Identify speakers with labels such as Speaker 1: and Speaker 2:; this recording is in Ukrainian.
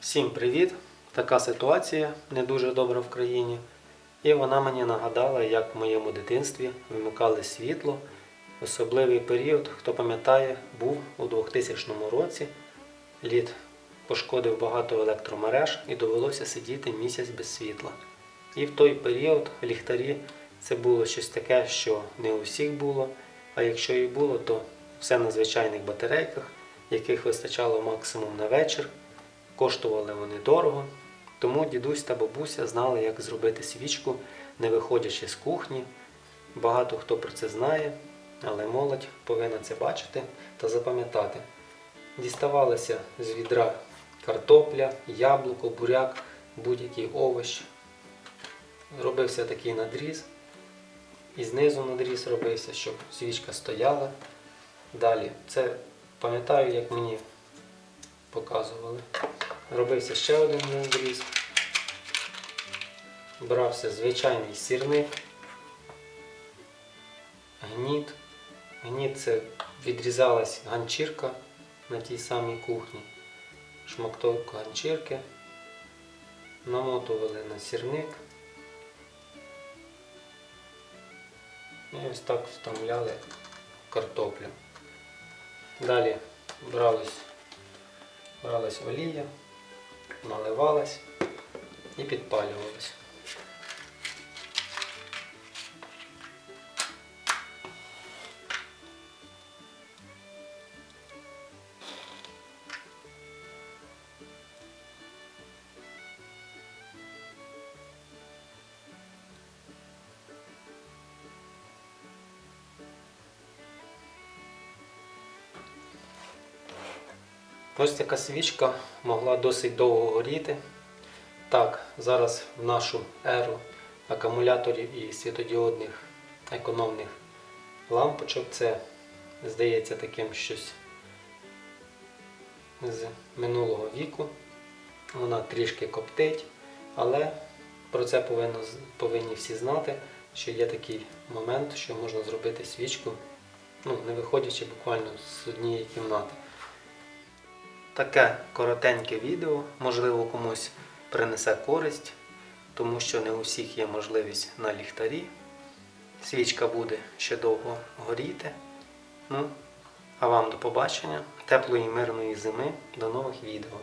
Speaker 1: Всім привіт! Така ситуація не дуже добра в країні. І вона мені нагадала, як в моєму дитинстві вимикали світло. Особливий період, хто пам'ятає, був у 2000 році. Лід пошкодив багато електромереж і довелося сидіти місяць без світла. І в той період ліхтарі це було щось таке, що не у всіх було. А якщо і було, то все на звичайних батарейках, яких вистачало максимум на вечір. Коштували вони дорого, тому дідусь та бабуся знали, як зробити свічку, не виходячи з кухні. Багато хто про це знає, але молодь повинна це бачити та запам'ятати. Діставалося з відра картопля, яблуко, буряк, будь-який овощ. Робився такий надріз, і знизу надріз робився, щоб свічка стояла. Далі, це пам'ятаю, як мені показували. Робився ще один надріз. Брався звичайний сірник, гніт. Гніт це відрізалась ганчірка на тій самій кухні. Шмактовку ганчірки. Намотували на сірник. І ось так вставляли картоплю. Далі бралось бралась олія, наливалась і підпалювалась. Ось така свічка могла досить довго горіти. Так, зараз в нашу еру акумуляторів і світодіодних економних лампочок це здається таким щось з минулого віку. Вона трішки коптить, але про це повинно, повинні всі знати, що є такий момент, що можна зробити свічку, ну, не виходячи буквально з однієї кімнати. Таке коротеньке відео, можливо, комусь принесе користь, тому що не у всіх є можливість на ліхтарі. Свічка буде ще довго горіти. Ну, а вам до побачення, теплої мирної зими, до нових відео.